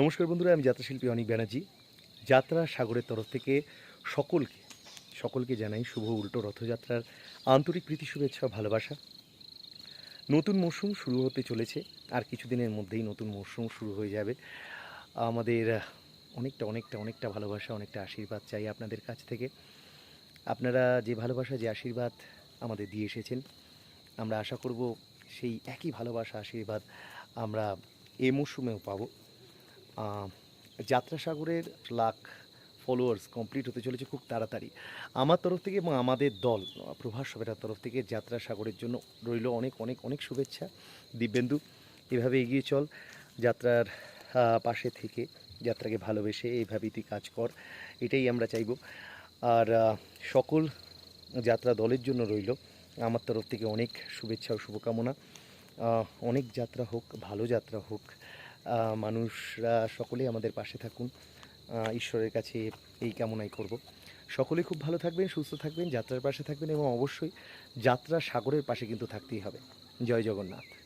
নমস্কার বন্ধুরা, আমি যাত্রাশিল্পী অনিক ব্যানার্জি। যাত্রা সাগরের তরফ থেকে সকলকে সকলকে জানাই শুভ উল্টো রথযাত্রার আন্তরিক প্রীতি, শুভেচ্ছা, ভালোবাসা। নতুন মরশুম শুরু হতে চলেছে, আর কিছুদিনের মধ্যেই নতুন মরশুম শুরু হয়ে যাবে। আমাদের অনেকটা অনেকটা অনেকটা ভালোবাসা, অনেকটা আশীর্বাদ চাই আপনাদের কাছ থেকে। আপনারা যে ভালোবাসা, যে আশীর্বাদ আমাদের দিয়ে এসেছেন, আমরা আশা করব সেই একই ভালোবাসা, আশীর্বাদ আমরা এ মরশুমেও পাবো। আহ, যাত্রাসাগরের লাখ ফলোয়ার্স কমপ্লিট হতে চলেছে খুব তাড়াতাড়ি। আমার তরফ থেকে এবং আমাদের দল প্রভাস সবেরার তরফ থেকে যাত্রা সাগরের জন্য রইল অনেক অনেক অনেক শুভেচ্ছা। দিব্যেন্দু এভাবে এগিয়ে চল। যাত্রার পাশে থেকে যাত্রাকে ভালোবেসে এইভাবেই তুই কাজ কর। এটাই আমরা চাইব। আর সকল যাত্রা দলের জন্য রইল আমার তরফ থেকে অনেক শুভেচ্ছা ও শুভকামনা। অনেক যাত্রা হোক ভালো যাত্রা হোক মানুষরা সকলেই আমাদের পাশে থাকুন। ঈশ্বরের কাছে এই কামনাই করব। সকলেই খুব ভালো থাকবেন, সুস্থ থাকবেন, যাত্রার পাশে থাকবেন এবং অবশ্যই যাত্রা সাগরের পাশে কিন্তু থাকতেই হবে। জয় জগন্নাথ।